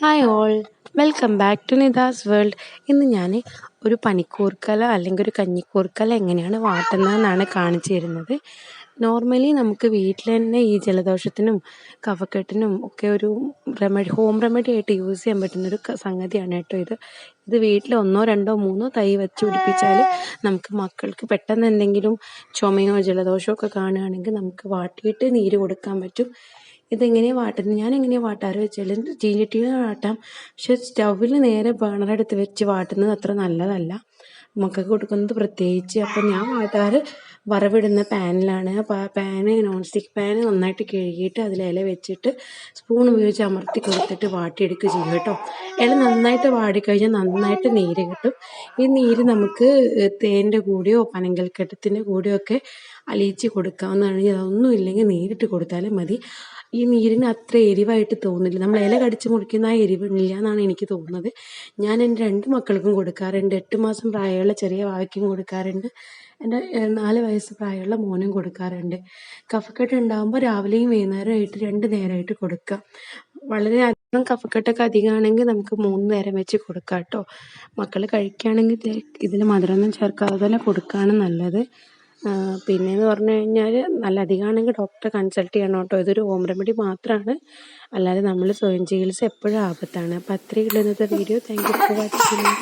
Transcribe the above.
Hi all welcome back to Nida's world ഇന്ന് ഞാൻ ഒരു പനിക്കൂർക്കല അല്ലെങ്കിൽ ഒരു കഞ്ഞിക്കൂർക്കല എങ്ങനെയാണ് വാട്ടുന്നതെന്നാണ് കാണിച്ചു തരുന്നത് നോർമലി നമുക്ക് വീട്ടിൽ തന്നെ ഈ ജലദോഷത്തിനും കഫക്കെട്ടിനും ഒക്കെ ഒരു റെമഡി ഹോം റെമഡി ആയിട്ട് യൂസ് ചെയ്യാൻ പറ്റുന്നൊരു സംഗതിയാണ് കേട്ടോ ഇത്. ഇത് വീട്ടിൽ ഒന്നോ രണ്ടോ മൂന്നോ തൈ വെച്ച് പിടിപ്പിച്ചാൽ നമുക്ക് മക്കൾക്ക് പെട്ടെന്ന് എന്തെങ്കിലും ചുമയോ ജലദോഷമോ ഒക്കെ കാണുകയാണെങ്കിൽ നമുക്ക് വാട്ടിയിട്ട് നീര് കൊടുക്കാൻ പറ്റും. ഇതെങ്ങനെയാണ് വാട്ടുന്നത്? ഞാൻ എങ്ങനെയാണ് വാട്ടാറ് വെച്ചാൽ ചീഞ്ചട്ടിയിൽ വാട്ടാം. പക്ഷെ സ്റ്റൗവിൽ നേരെ ബേണറെടുത്ത് വെച്ച് വാട്ടുന്നത് അത്ര നല്ലതല്ല. മക്കൾക്ക് കൊടുക്കുന്നത് പ്രത്യേകിച്ച്. അപ്പം ഞാൻ വാട്ടാറ് വറവിടുന്ന പാനിലാണ്. അപ്പോൾ ആ പാന് നോൺ സ്റ്റിക്ക് പാന് നന്നായിട്ട് കഴുകിയിട്ട് അതിൽ ഇല വെച്ചിട്ട് സ്പൂൺ ഉപയോഗിച്ച് അമർത്തി കൊടുത്തിട്ട് വാട്ടിയെടുക്കുക ചെയ്യും കേട്ടോ. ഇല നന്നായിട്ട് വാടിക്കഴിഞ്ഞാൽ നന്നായിട്ട് നീര് കിട്ടും. ഈ നീര് നമുക്ക് തേന്റെ കൂടെയോ പനങ്കൽക്കെട്ടത്തിന്റെ കൂടെയോ ഒക്കെ അലിയിച്ച് കൊടുക്കാവുന്നതാണ്. അതൊന്നും ഇല്ലെങ്കിൽ നേരിട്ട് കൊടുത്താലും മതി. ഈ നീരിന് അത്ര എരിവായിട്ട് തോന്നില്ല. നമ്മൾ ഇല കടിച്ചു മുറിക്കുന്ന ആ എരിവില്ല എന്നാണ് എനിക്ക് തോന്നുന്നത്. ഞാൻ എന്റെ രണ്ട് മക്കൾക്കും കൊടുക്കാറുണ്ട്. എട്ട് മാസം പ്രായമുള്ള ചെറിയ വാവയ്ക്കും കൊടുക്കാറുണ്ട്. എന്റെ നാല് വയസ്സ് പ്രായമുള്ള മോനും കൊടുക്കാറുണ്ട്. കഫക്കെട്ട് ഉണ്ടാകുമ്പോൾ രാവിലെയും വൈകുന്നേരമായിട്ട് രണ്ട് നേരമായിട്ട് കൊടുക്കാം വളരെ അധികം കഫക്കെട്ടൊക്കെ അധികമാണെങ്കിൽ നമുക്ക് മൂന്ന് നേരം വെച്ച് കൊടുക്കാം കേട്ടോ. മക്കൾ കഴിക്കുകയാണെങ്കിൽ ഇതിൽ മധുരമൊന്നും ചേർക്കാതെ തന്നെ കൊടുക്കുകയാണ് നല്ലത്. പിന്നെയെന്ന് പറഞ്ഞു കഴിഞ്ഞാൽ നല്ല അധികമാണെങ്കിൽ ഡോക്ടറെ കൺസൾട്ട് ചെയ്യണം കേട്ടോ ഇതൊരു ഹോം റെമഡി മാത്രമാണ് അല്ലാതെ നമ്മൾ സ്വയം ചികിത്സ എപ്പോഴും ആപത്താണ്. അപ്പോൾ അത്രയേ ഇന്നത്തെ video thank you for watching